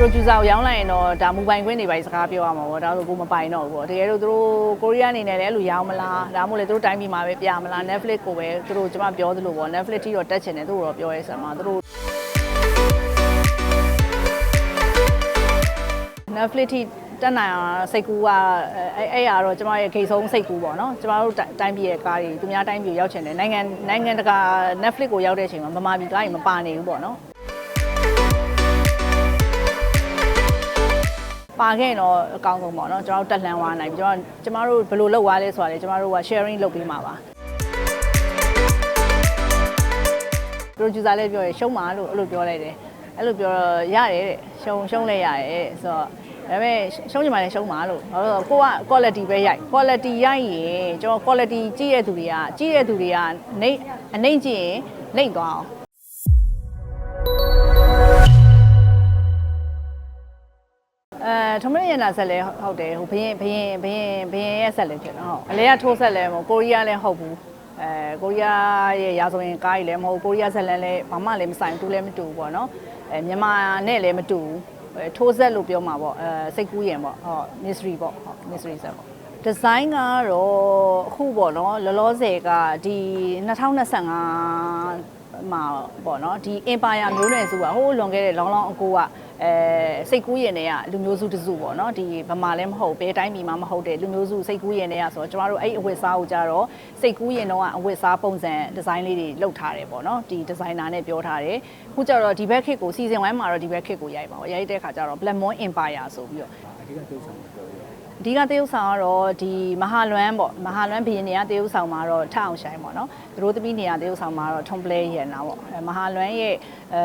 producer ကိုရောင်းလိုက်ရင်တော့ဒါမူပိုင်ခွင့်တွေပဲစကားပြောရမှာပေါ့ဒါဆိုကိုမပိုင်တော့ဘူးပေါ့တကယ်လို့သူတို့ကိုရီးယားအနေနဲ့လည်းအဲ့လိုရောင်းမလားဒါမှမဟုတ်လေသူတို့တိုင်းပြည်မှာပဲပြမလား Netflix ကိုပဲသူတို့ကျွန်မပြောသလိုပေါ့ Netflix ထိတော့တက်ချင်တယ်သူတို့တော့ပြောရဲဆံမှာသူတို့ Netflix ထိတက်နိုင်အောင်စိတ်ကူးကအဲ့အဲ့ရတော့ကျွန်မရဲ့ခေဆုံးစိတ်ကူးပေါ့နော်ကျွန်တော်တို့တိုင်းပြည်ရဲ့ကားတွေသူများတိုင်းပြည်ကိုရောက်ချင်တယ်နိုင်ငံနိုင်ငံတကာ Netflix ကိုရောက်တဲ့အချိန်မှာဗမာပြည်ကားတွေမပါနေဘူးပေါ့နော် ပါခဲ့ရင်တော့အကောင်းဆုံးပေါ့နော်ကျွန်တော်တို့တက်လှမ်းသွားနိုင်ပြီကျွန်တော်ကျွန်တော်တို့ဘယ်လိုလုပ်သွားလဲဆိုတာလေကျွန်တော်တို့က sharing လုပ်ပေးမှာပါ producer လည်းပြောရရှုံးပါလို့အဲ့လိုပြောလိုက်တယ်အဲ့လိုပြောတော့ရတယ်တဲ့ရှုံးရှုံးလဲရတယ်တဲ့ဆိုတော့ဒါပေမဲ့ရှုံးချင်မှလည်းရှုံးပါလို့ဘာလို့လဲဆိုတော့ကိုက quality ပဲရိုက် quality ရိုက်ရင်ကျွန်တော် quality ကြည့်ရတဲ့သူတွေကကြည့်ရတဲ့သူတွေကနေအနှိမ့်ကြည့်ရင်နှိမ့်သွားအောင် ထမင်းရနာဆက်လဲဟုတ်တယ်ဟိုဘရင်ဘရင်ဘရင်ဘရင်ရဲ့ဆက်လဲဖြစ်တော့ဟုတ်အလဲကထိုးဆက်လဲမဟုတ်ကိုရီးယားလည်းဟုတ်ဘူးအဲကိုရီးယားရဲ့ရာဇဝင်ကားကြီးလည်းမဟုတ်ကိုရီးယားဆက်လန်လည်းဘာမှလည်းမဆိုင်တူလည်းမတူဘူးပေါ့နော်အဲမြန်မာနဲ့လည်းမတူဘူးအဲထိုးဆက်လို့ပြောမှာပေါ့အဲစိတ်ကူးရင်ပေါ့ဟုတ် mystery ပေါ့ဟုတ် mystery ဆက်ပေါ့ဒီဇိုင်းကတော့အခုပေါ့နော်လောလောဆယ်ကဒီ2025 မှာပေါ့နော်ဒီ Empire မျိုးနွယ်စုကဟိုးလွန်ခဲ့တဲ့လောင်းလောင်းအကိုကအဲစိတ်ကူးရင်တွေကလူမျိုးစုတစုပေါ့နော်ဒီဗမာလည်းမဟုတ်ဘဲတိုင်းပြည်မှာမဟုတ်တဲ့လူမျိုးစုစိတ်ကူးရင်တွေကဆိုတော့ကျမတို့အဲ့အဝတ်စားကိုကြတော့စိတ်ကူးရင်တော့အဝတ်စားပုံစံဒီဇိုင်းလေးတွေလုပ်ထားတယ်ပေါ့နော်ဒီဒီဇိုင်နာနဲ့ပြောထားတယ်ခုကျတော့ဒီဘက်ခစ်ကိုစီဇန်1မှာတော့ဒီဘက်ခစ်ကိုရိုက်ပါဘောရိုက်တဲ့ခါကျတော့ Black Moon Empire ဆိုပြီးတော့အဓိကတုံးဆောင်ပြောရ အဓိကတရုပ်ဆောင်ကတော့ဒီမဟာလွမ်းပေါ့မဟာလွမ်းဘီရင်တွေကတရုပ်ဆောင်မှာတော့ထအောင်ရှိုင်းပေါ့နော်သူတို့သမီးနေရာတရုပ်ဆောင်မှာတော့ထုံပလဲရနာပေါ့အဲမဟာလွမ်းရဲ့အဲ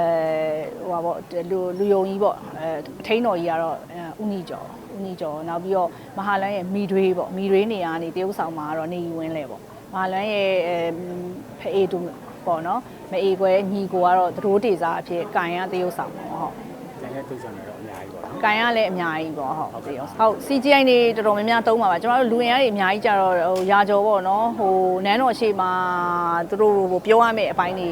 ဟိုပါပေါ့လူလူယုံကြီးပေါ့အဲအထိန်တော်ကြီးကတော့ဥနီကျော်ဥနီကျော်နောက်ပြီးတော့မဟာလွမ်းရဲ့မီတွေးပေါ့မီတွေးနေရာနေတရုပ်ဆောင်မှာကတော့နေယူဝင်းလဲပေါ့မဟာလွမ်းရဲ့အဲဖအေးတူပေါ့နော်မအေးခွဲညီကိုကတော့သတို့တေစာအဖြစ်ကန်ရတရုပ်ဆောင်ပေါ့ဟုတ်ကျ န်တဲ့တုံးဆောင်တွေတော့အများကြီးပေါ့နော် ကန်ရလည်းအများကြီးပေါ့ဟုတ်ဟုတ်ဟုတ် CGI တွေတော်တော်များများသုံးပါပါကျွန်တော်တို့လူရင်ရည်အများကြီးကြတော့ဟိုရာကျော်ပေါ့နော်ဟိုနန်းတော်ရှိမှာသူတို့ဟိုပြောရမယ့်အပိုင်းတွေ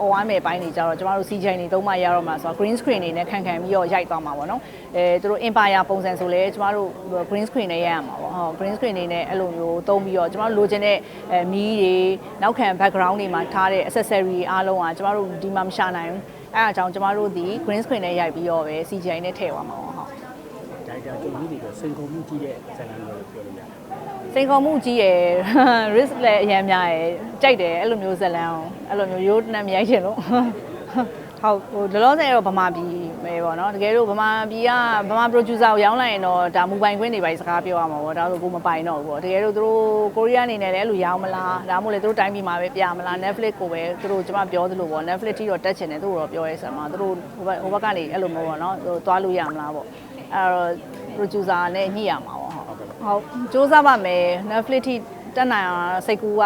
អော်ရမယ့်အပိုင်းတွေကြတော့ကျွန်တော်တို့ CGI တွေသုံးမှရတော့မှာဆိုတော့ green screen တွေနဲ့ခံခံပြီးတော့ရိုက်သွားမှာပေါ့နော်အဲသူတို့ Empire ပုံစံဆိုလဲကျွန်တော်တို့ green screen နဲ့ရိုက်ရမှာပေါ့ဟုတ် green screen တွေနဲ့အဲ့လိုမျိုးသုံးပြီးတော့ကျွန်တော်တို့လိုချင်တဲ့အဲမီးတွေနောက်ခံ background တွေမှာထားတဲ့ accessory အားလုံးကကျွန်တော်တို့ဒီမှာမရှာနိုင်ဘူး အဲအကြောင်းကျွန်တော်တို့ဒီ green screen နဲ့ရိုက်ပြီးတော့ပဲ CGI နဲ့ထည့်သွားမှာပေါ့ဟုတ်ဒါကြောင့်ကျွန်တော်တို့ကစိန်ကုန်မှုကြီးတဲ့ဇာတ်လမ်းလို့ပြောလို့ရတယ်စိန်ခေါ်မှုကြီးရယ် risk လည်းအများများရယ်ကြိုက်တယ်အဲ့လိုမျိုးဇလန်းအောင်အဲ့လိုမျိုးရိုးနှံမြိုက်ချင်လို့ဟုတ်ဟိုလောလောဆယ်တော့ဗမာပြည် ပဲပေါ့နော်တကယ်လို့ဗမာပြည်ကဗမာ producer ကိုရောင်းလိုက်ရင်တော့ဒါမူပိုင်ခွင့်တွေပဲစကားပြောရမှာပေါ့ဒါဆိုကိုမပိုင်တော့ဘူးပေါ့တကယ်လို့သူတို့ကိုရီးယားအနေနဲ့လည်းအဲ့လိုရောင်းမလားဒါမှမဟုတ်လေသူတို့တိုင်းပြည်မှာပဲပြမလား Netflix ကိုပဲသူတို့ကျွန်မပြောသလိုပေါ့ Netflix ထိတော့တက်ချင်တယ်သူတို့တော့ပြောရဲဆံမှာသူတို့ဟိုဘက်ဟိုဘက်ကနေအဲ့လိုမျိုးပေါ့နော်ဟိုသွားလို့ရမလားပေါ့အဲ့တော့ producer နဲ့ညှိရမှာပေါ့ဟုတ်ဟုတ်စူးစမ်းပါမယ် Netflix ထိ တက်နိုင်အောင်စိတ်ကူးက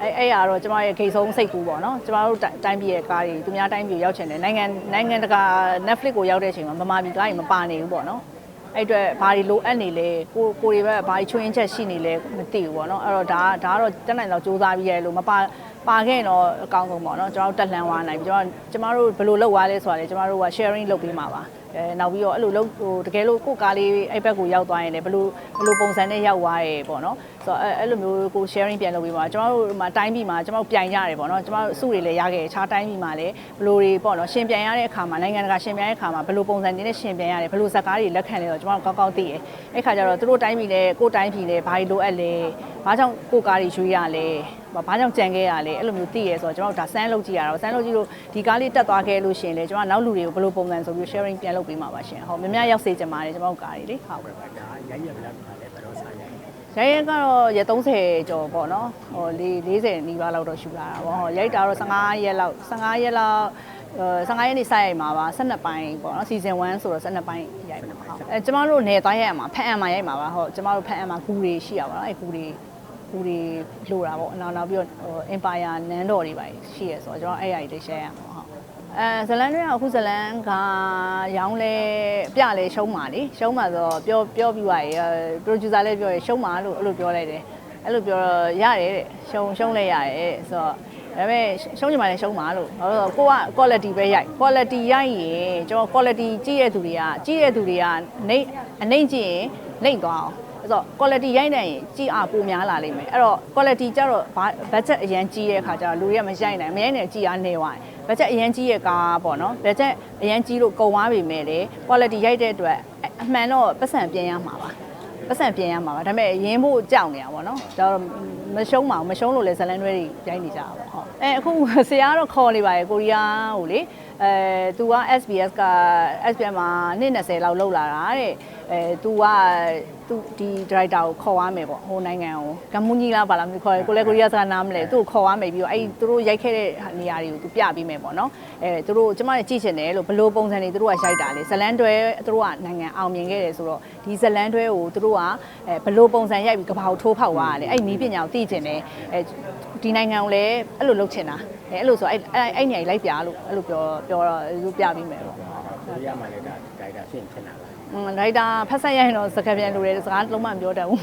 အဲ့အဲ့ရတော့ကျမရဲ့ခေဆုံးစိတ်ကူးပေါ့နော်ကျမတို့တိုင်းပြည်ရဲ့ကားတွေသူများတိုင်းပြည်ကိုရောက်ချင်တယ်နိုင်ငံနိုင်ငံတကာ Netflix ကိုရောက်တဲ့အချိန်မှာဗမာပြည်ကားတွေမပါနေဘူးပေါ့နော်အဲ့အတွက်ဘာတွေလိုအပ်နေလဲကိုကိုတွေပဲဘာတွေချွင်းချက်ရှိနေလဲမသိဘူးပေါ့နော်အဲ့တော့ဒါဒါကတော့တက်နိုင်တော့စူးစမ်းပြီးရဲလို့မပါပါခဲ့ရင်တော့အကောင်းဆုံးပေါ့နော်ကျွန်တော်တို့တက်လှမ်းသွားနိုင်ပြီကျွန်တော်ကျမတို့ဘယ်လိုလုပ်သွားလဲဆိုတာလေကျမတို့က sharing လုပ်ပေးမှာပါအဲနောက်ပြီးတော့အဲ့လိုလုပ်ဟိုတကယ်လို့ကိုယ့်ကားလေးအဲ့ဘက်ကိုရောက်သွားရင်လည်းဘယ်လိုဘယ်လိုပုံစံနဲ့ရောက်သွားရဲပေါ့နော် ဆိုတော့အဲ့အဲ့လိုမျိုးကို sharing ပြန်လုပ်ပေးပါကျွန်တော်တို့မှာတိုင်းပြည်မှာကျွန်တော်တို့ပြိုင်ရတယ်ပေါ့နော်ကျွန်တော်တို့အစုတွေလည်းရခဲ့ခြားတိုင်းပြည်မှာလည်းဘယ်လိုတွေပေါ့နော်ရှင်ပြိုင်ရတဲ့အခါမှာနိုင်ငံတကာရှင်ပြိုင်ရတဲ့အခါမှာဘယ်လိုပုံစံတွေနဲ့ရှင်ပြိုင်ရတယ်ဘယ်လိုဇာတ်ကားတွေလက်ခံလဲတော့ကျွန်တော်တို့ကောက်ကောက်သိတယ်အဲ့ခါကျတော့သူတို့တိုင်းပြည်နဲ့ကိုယ်တိုင်းပြည်နဲ့ဘာတွေလိုအပ်လဲဘာကြောင့်ကိုယ်ကားတွေရွေးရလဲဘာကြောင့်ကြံခဲ့ရလဲအဲ့လိုမျိုးသိရဲဆိုတော့ကျွန်တော်တို့ဒါဆန်းလုပ်ကြည့်ရတော့ဆန်းလုပ်ကြည့်လို့ဒီကားလေးတက်သွားခဲ့လို့ရှင်လေကျွန်တော်နောက်လူတွေကိုဘယ်လိုပုံစံဆိုပြီး sharing ပြန်လုပ်ပေးမှာပါရှင်ဟုတ်များများရောက်စေချင်ပါတယ်ကျွန်တော်တို့ကားတွေလေဟုတ်ဟုတ်ပါဒါရိုက်ရဗလားဒါလည်းဘယ်တော့ဆိုင် ရိုက်ရိုက်ရက်ကတော့ရက်30ကျော်ပေါ့နော်ဟို40နီးပါးလောက်တော့ရှူလာတာပေါ့ဟောရိုက်တာတော့15ရက်လောက်15ရက်လောက်15ရက်နေစရိုက်မှာပါ12ပိုင်းပေါ့နော် season 1ဆိုတော့12ပိုင်းရိုက်မှာဟုတ်အဲကျမတို့နေသွားရိုက်ရမှာဖက်အံမှာရိုက်မှာပါဟုတ်ကျမတို့ဖက်အံမှာဂူတွေရှိရပါတော့အဲဂူတွေဂူတွေလိုတာပေါ့နောက်နောက်ပြီးတော့ဟို empire နန်းတော်တွေပါရှိရဆိုတော့ကျွန်တော်အဲ့အရာတွေ share ရမှာဟုတ် အဲဇလန်တွေကအခုဇလန်ကရောင်းလဲပြလဲရှုံးပါလေရှုံးပါဆိုတော့ပြောပြောပြီးပါရေ producer လည်းပြောရရှုံးပါလို့အဲ့လိုပြောလိုက်တယ်အဲ့လိုပြောတော့ရတယ်တဲ့ရှုံးရှုံးလဲရတယ်တဲ့ဆိုတော့ဒါပေမဲ့ရှုံးချင်မှလည်းရှုံးပါလို့ဘာလို့လဲဆိုတော့ကိုက quality ပဲရိုက် quality ရိုက်ရင်ကျွန်တော် quality ကြည့်ရတဲ့သူတွေကကြည့်ရတဲ့သူတွေကနေအနှိမ့်ကြည့်ရင်နှိမ့်သွားအောင်အဲ့တော့ quality ရိုက်နေရင်ကြည့်အားပိုများလာလိမ့်မယ်အဲ့တော့ quality ကျတော့ဘာ budget အရန်ကြီးရဲ့ခါကျတော့လူတွေကမရိုက်နိုင်မရိုက်နိုင်ကြည့်အားနေသွားတယ် budget အရန်ကြီးရဲ့ကားပေါ့နော် budget အရန်ကြီးလို့ကုန်သွားပြီမဲ့လေ quality ရိုက်တဲ့အတွက်အမှန်တော့ပတ်စံပြင်ရမှာပါပတ်စံပြင်ရမှာပါဒါပေမဲ့ရင်းဖို့ကြောက်နေတာပေါ့နော်ဒါတော့မရှုံးပါဘူးမရှုံးလို့လဲဇလန်တွဲတွေရိုက်နေကြတာပေါ့ဟုတ်အဲအခုဆရာကတော့ခေါ်နေပါရဲ့ကိုရီးယားဟိုလေ အဲသူက SBS က SBS မှာနှစ်20လောက်လောက်လာတာတဲ့အဲသူကသူဒီ director ကိုခေါ်ရမယ်ပေါ့ဟိုနိုင်ငံကိုဂမူကြီးလားပါလားမသိခေါ်ကိုလဲကိုရီးယားစကားနားမလဲသူ့ကိုခေါ်ရမယ်ပြီးတော့အဲ့သူတို့ရိုက်ခဲ့တဲ့နေရာတွေကိုသူပြပေးမယ်ပေါ့နော်အဲသူတို့ကျမတို့ကြည့်ချင်တယ်လို့ဘယ်လိုပုံစံတွေသူတို့ကရိုက်တာလေဇလန်တွဲသူတို့ကနိုင်ငံအောင်မြင်ခဲ့တယ်ဆိုတော့ဒီဇလန်တွဲကိုသူတို့ကအဲဘယ်လိုပုံစံရိုက်ပြီးကဘာကိုထိုးဖောက်သွားတာလေအဲ့နီးပညာကိုသိချင်တယ်အဲဒီနိုင်ငံကိုလည်းအဲ့လိုလုပ်ချင်တာ အဲအဲ့လိုဆိုအဲ့အဲ့အဲ့နေရာကြီးလိုက်ပြလို့အဲ့လိုပြောပြောတော့သူပြပေးမယ်ပေါ့ကိုရီးယားမှာလည်းဒါဒါဒါဖြစ်ဖြစ်နေတာပါอืมဒါရိုက်တာဖက်ဆက်ရရင်တော့စကားပြန်လို့ရတယ်စကားလုံးဝမပြောတတ်ဘူး